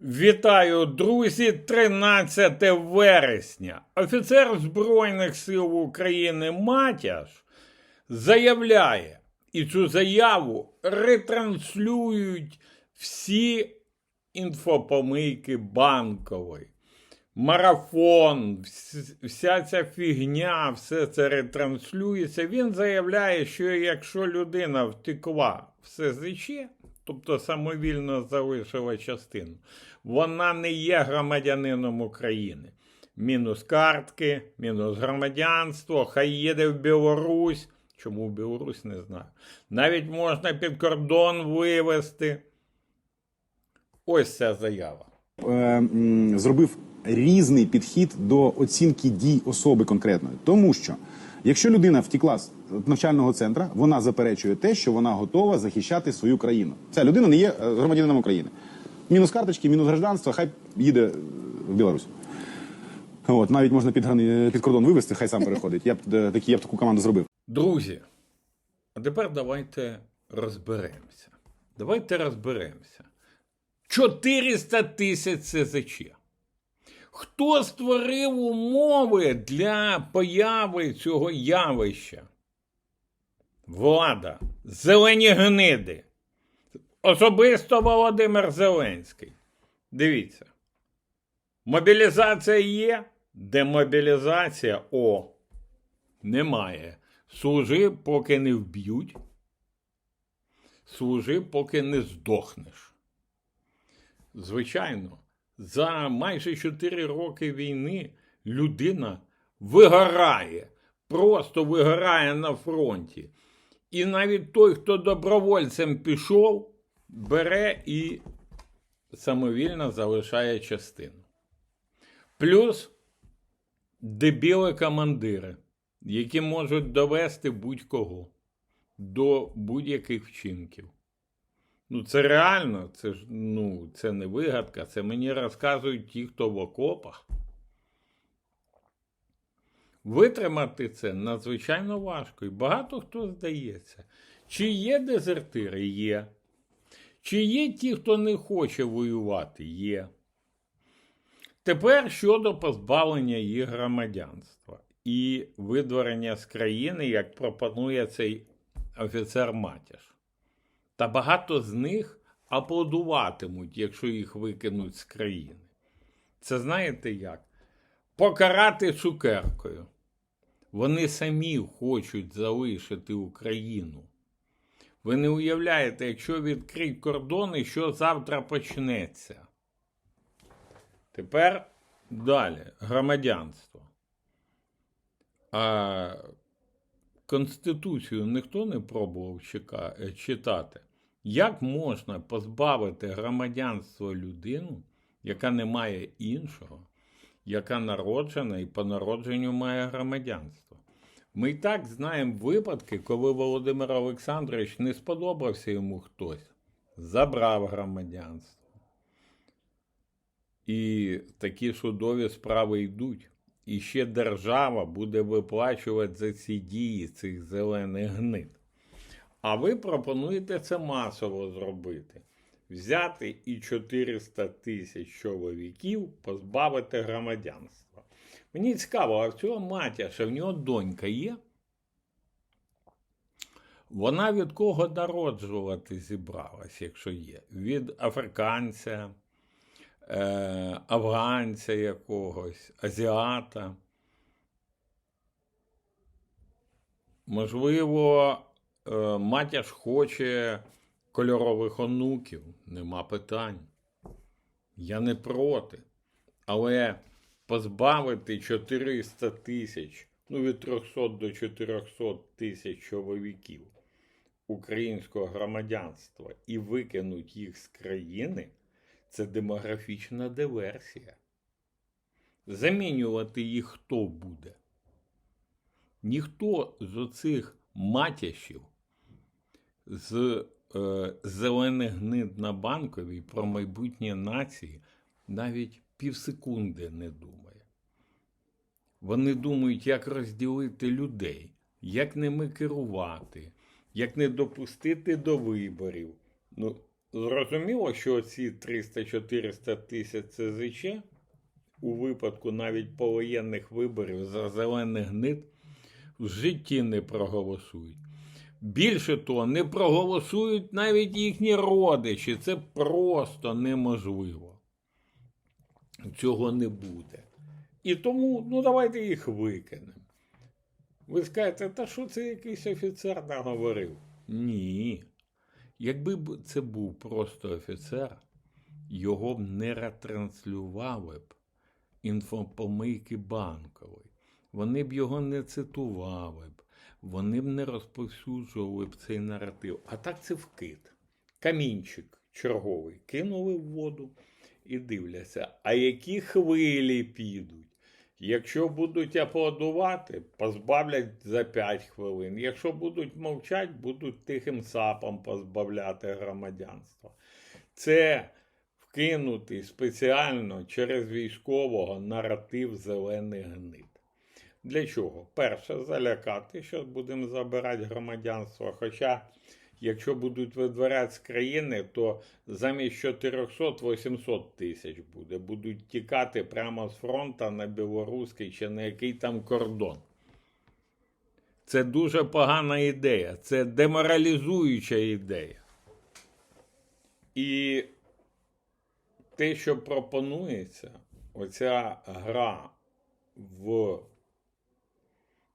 Вітаю, друзі! 13 вересня. Офіцер Збройних сил України Матяш заявляє, і цю заяву ретранслюють всі інфопомийки банкової. Марафон, вся ця фігня, все це ретранслюється. Він заявляє, що якщо людина втекла в СЗЧ, тобто самовільно залишила частину, вона не є громадянином України. Мінус картки, мінус громадянство, хай їде в Білорусь. Чому в Білорусь не знаю. Навіть можна під кордон вивезти. Ось ця заява. е, зробив різний підхід до оцінки дій особи конкретної, тому що якщо людина втікла з навчального центру, вона заперечує те, що вона готова захищати свою країну. Ця людина не є е, громадянином України. Мінус карточки, мінус гражданство, хай їде е, в Білорусь. От навіть можна під, грани- під кордон вивезти, хай сам переходить. Я б е, такі, я б таку команду зробив. Друзі, а тепер давайте розберемося. Давайте розберемося. 400 тисяч СЗЧ. Хто створив умови для появи цього явища? Влада, зелені гниди. Особисто Володимир Зеленський. Дивіться. Мобілізація є, демобілізація о. Немає. Служи, поки не вб'ють. Служи, поки не здохнеш. Звичайно, за майже 4 роки війни людина вигорає, просто вигорає на фронті. І навіть той, хто добровольцем пішов, бере і самовільно залишає частину. Плюс дебіли командири, які можуть довести будь-кого до будь-яких вчинків. Ну, це реально, це ж ну, це не вигадка, це мені розказують ті, хто в окопах. Витримати це надзвичайно важко, і багато хто здається. Чи є дезертири? Є. Чи є ті, хто не хоче воювати? Є. Тепер щодо позбавлення їх громадянства і видворення з країни, як пропонує цей офіцер Матяш. Та багато з них аплодуватимуть, якщо їх викинуть з країни. Це знаєте як? Покарати цукеркою. Вони самі хочуть залишити Україну. Ви не уявляєте, якщо відкрить кордони, що завтра почнеться. Тепер далі громадянство. А Конституцію ніхто не пробував читати. Як можна позбавити громадянства людину, яка не має іншого, яка народжена і по народженню має громадянство? Ми і так знаємо випадки, коли Володимир Олександрович не сподобався йому хтось, забрав громадянство. І такі судові справи йдуть. І ще держава буде виплачувати за ці дії цих зелених гнид. А ви пропонуєте це масово зробити. Взяти і 400 тисяч чоловіків позбавити громадянства. Мені цікаво, а в цього матяша, в нього донька є? Вона від кого народжувати зібралась, якщо є? Від африканця, е, афганця якогось, азіата. Можливо, е, матяж хоче кольорових онуків, нема питань. Я не проти. Але позбавити 400 тисяч, ну від 300 до 400 тисяч чоловіків українського громадянства і викинуть їх з країни це демографічна диверсія. Замінювати їх хто буде? Ніхто з оцих матящів з е, зелених гнид на банковій про майбутнє нації навіть півсекунди не думає. Вони думають, як розділити людей, як ними керувати, як не допустити до виборів. Ну, Зрозуміло, що ці 300-400 тисяч ЦЗЧ у випадку навіть повоєнних виборів за зелених гнид в житті не проголосують. Більше того, не проголосують навіть їхні родичі. Це просто неможливо. Цього не буде. І тому, ну давайте їх викинемо. Ви скажете, та що це якийсь офіцер наговорив? Ні. Якби це був просто офіцер, його б не ретранслювали б інфопомийки банкової. Вони б його не цитували б, вони б не розповсюджували б цей наратив. А так це вкид. Камінчик черговий кинули в воду і дивляться, а які хвилі підуть. Якщо будуть аплодувати, позбавлять за 5 хвилин. Якщо будуть мовчати, будуть тихим сапом позбавляти громадянства. Це вкинутий спеціально через військового наратив зелених гнид. Для чого? Перше, залякати, що будемо забирати громадянство. Хоча, якщо будуть видворяти з країни, то замість 400-800 тисяч буде. Будуть тікати прямо з фронту на білоруський чи на який там кордон. Це дуже погана ідея, це деморалізуюча ідея. І те, що пропонується, оця гра в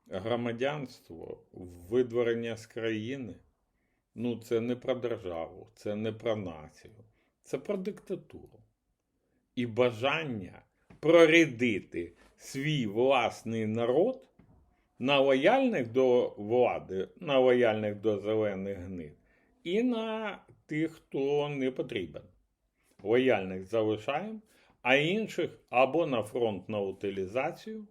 громадянство, видворення з країни, ну це не про державу, це не про націю, це про диктатуру. І бажання прорядити свій власний народ на лояльних до влади, на лояльних до зелених гнид, і на тих, хто не потрібен. Лояльних залишаємо, а інших або на фронт на утилізацію,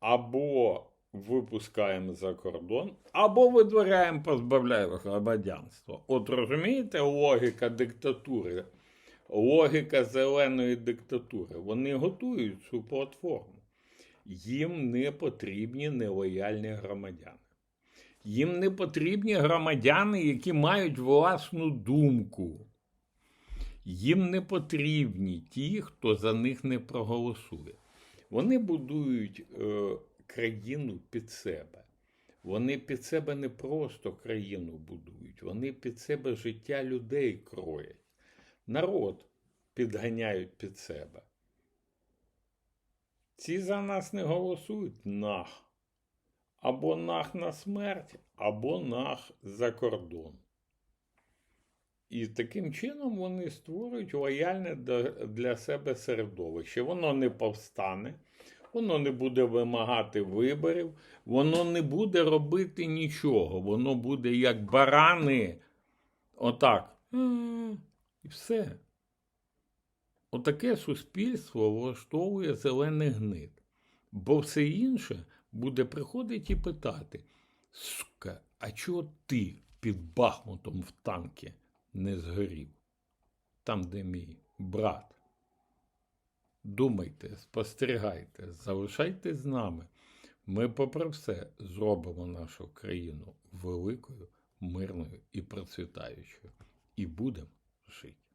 або випускаємо за кордон, або видворяємо, позбавляємо громадянства. От розумієте, логіка диктатури, логіка зеленої диктатури. Вони готують цю платформу. Їм не потрібні нелояльні громадяни. Їм не потрібні громадяни, які мають власну думку. Їм не потрібні ті, хто за них не проголосує. Вони будують е, країну під себе. Вони під себе не просто країну будують, вони під себе життя людей кроять. Народ підганяють під себе. Ці за нас не голосують нах. Або нах на смерть, або нах за кордон. І таким чином вони створюють лояльне для себе середовище. Воно не повстане, воно не буде вимагати виборів, воно не буде робити нічого. Воно буде як барани. Отак. І все. Отаке суспільство влаштовує зелений гнид. Бо все інше буде приходити і питати: Сука, а чого ти під Бахмутом в танки не згорів? Там, де мій брат. Думайте, спостерігайте, залишайте з нами. Ми, попри все, зробимо нашу країну великою, мирною і процвітаючою. І будемо жити.